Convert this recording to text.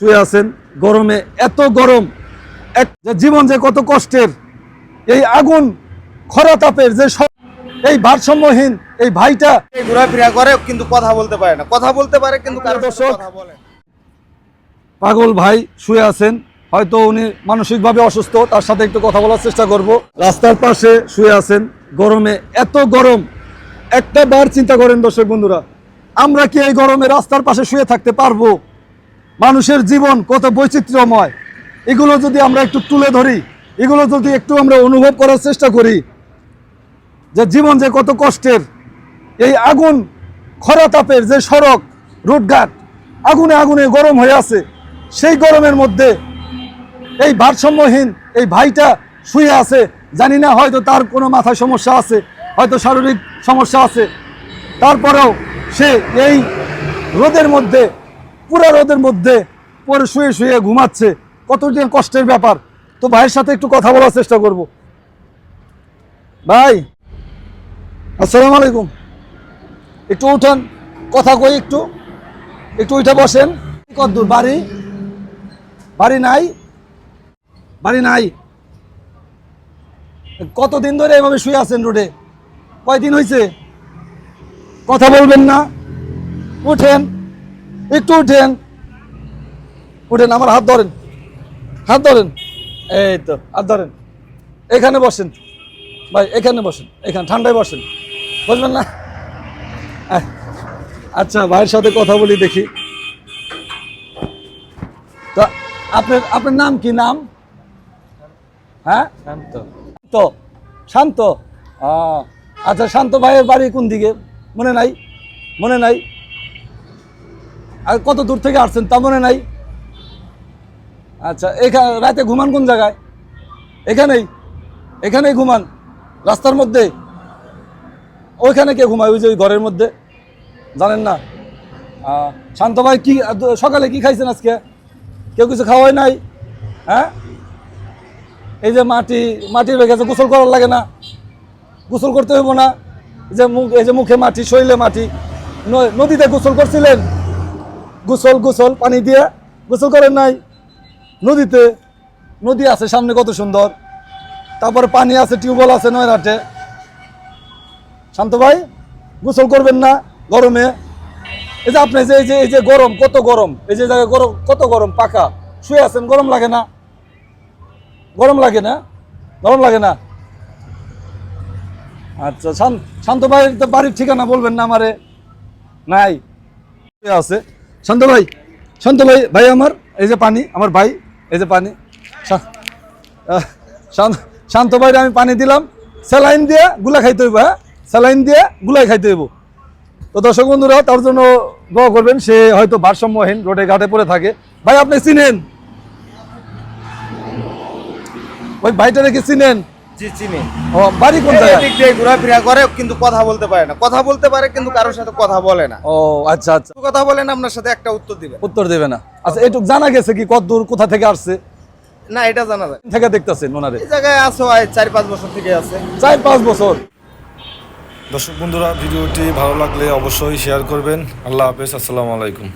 শুয়ে আছেন। গরমে এত গরম এক জীবন যে কত কষ্টের এই আগুন খরা তাপের যে এই ভারসাম্যহীন এই ভাইটা। ঘোরাফেরা করে কিন্তু কথা বলতে পারে না। কথা বলতে পারে কিন্তু দর্শক। পাগল ভাই শুয়ে আছেন। হয়তো উনি মানসিকভাবে অসুস্থ তার সাথে একটু কথা বলার চেষ্টা করব। রাস্তার পাশে শুয়ে আছেন। গরমে এত গরম একটা বার চিন্তা করেন দর্শক বন্ধুরা আমরা কি এই গরমে রাস্তার পাশে শুয়ে থাকতে পারব? মানুষের জীবন কত বৈচিত্র্যময়। এগুলো যদি আমরা একটু তুলে ধরি, এগুলো যদি একটু আমরা অনুভব করার চেষ্টা করি, যে জীবন যে কত কষ্টের, এই আগুন খরা তাপের যে সড়ক, রোডঘাট, আগুনে আগুনে গরম হয়ে আছে, সেই গরমের মধ্যে এই ভারসাম্যহীন এই ভাইটা শুয়ে আছে, জানি না হয়তো তার কোনো মাথায় সমস্যা আছে, হয়তো শারীরিক সমস্যা আছে। তারপরেও সে এই রোদের মধ্যে পুরা রোদের মধ্যে পরে শুয়ে শুয়ে ঘুমাচ্ছে। কতদিন কষ্টের ব্যাপার। তো ভাইয়ের সাথে একটু কথা বলার চেষ্টা করব। ভাই, আসসালামু আলাইকুম। একটু উঠান, কথা কই একটু। একটু উঠে বসেন। কদ্দূর, বাড়ি? বাড়ি নাই? বাড়ি নাই। কতদিন ধরে এভাবে শুয়ে আছেন রোডে? কয়দিন হয়েছে কথা বলবেন না। উঠেন। একটু উঠেন। উঠেন আমার হাত ধরেন। হাত ধরেন। এই তো হাত ধরেন। এখানে বসেন। ভাই এখানে বসেন। এখানে ঠান্ডায় বসেন। বসবেন না? আচ্ছা ভাইয়ের সাথে কথা বলি দেখি। তো আপনার আপনার নাম কি? নাম? হ্যাঁ? শান্ত। তো শান্ত? আহ, আচ্ছা শান্ত ভাইয়ের বাড়ি কোন দিকে? মনে নাই? মনে নাই? আর কত দূর থেকে আসছেন তা মনে নাই? আচ্ছা এখানে রাতে ঘুমান কোন জায়গায়? এখানেই এখানেই ঘুমান, রাস্তার মধ্যে? ওইখানে কে ঘুমায়? ওই যে ওই ঘরের মধ্যে? জানেন না? শান্ত ভাই, কি সকালে কি খাইছেন আজকে? কেউ কিছু খাওয়াই নাই? হ্যাঁ? এই যে মাটি মাটির গেছে, গোসল করার লাগে না। গোসল করতে হইব না। যে মুখ এই যে মুখে মাটি, শরীরে মাটি। নদীতে গোসল করছিলেন? গোসল গোসল, পানি দিয়ে গোসল করেন নাই। নদীতে, নদী আছে সামনে, কত সুন্দর। তারপরে পানি আছে, টিউবওয়েল আছে নয়রাটে শান্ত ভাই, গোসল করবেন না গরমে। এই যে আপনি যে, এই যে এই যে গরম, কত গরম। এই যে জায়গায় গরম, কত গরম, পাকা। শুয়ে আছেন, গরম লাগে না। গরম লাগে না? গরম লাগে না? আচ্ছা শান্ত ভাই বাড়ির ঠিকানা বলবেন না আমারে? নাই। আছে। শান্ত ভাই শান্ত ভাই ভাই আমার, এই যে পানি, আমার ভাই, এই যে পানি। শান্ত ভাইরে আমি পানি দিলাম, স্যালাইন দিয়ে গুলা খাইতে হইব হ্যাঁ? স্যালাইন দিয়ে গুলাই খাইতে হইব। তো দর্শক বন্ধুরা, তার জন্য দোয়া করবেন, সে হয়তো ভারসাম্যহীন রোডে ঘাটে পড়ে থাকে। ভাই, আপনি চিনেন? ওই ভাইটা রেখে চিনেন? জি চিনি ও বাড়ি কোন জায়গায়? দিক দিয়ে ঘোরাফেরা করে কিন্তু কথা বলতে পারে না। কথা বলতে পারে কিন্তু কারোর সাথে কথা বলে না। ও আচ্ছা আচ্ছা। কথা বলেন আপনার সাথে একটা উত্তর দিবে। উত্তর দেবে না। আচ্ছা এটুক জানা গেছে কি কত দূর কোথা থেকে আসছে? না এটা জানা যায়। থেকে দেখতেছেন ওনারে? এই জায়গায় আছো চার পাঁচ বছর থেকে আছে। চার পাঁচ বছর। দর্শক বন্ধুরা ভিডিওটি ভালো লাগলে অবশ্যই শেয়ার করবেন। আল্লাহ হাফেজ আসসালামু আলাইকুম।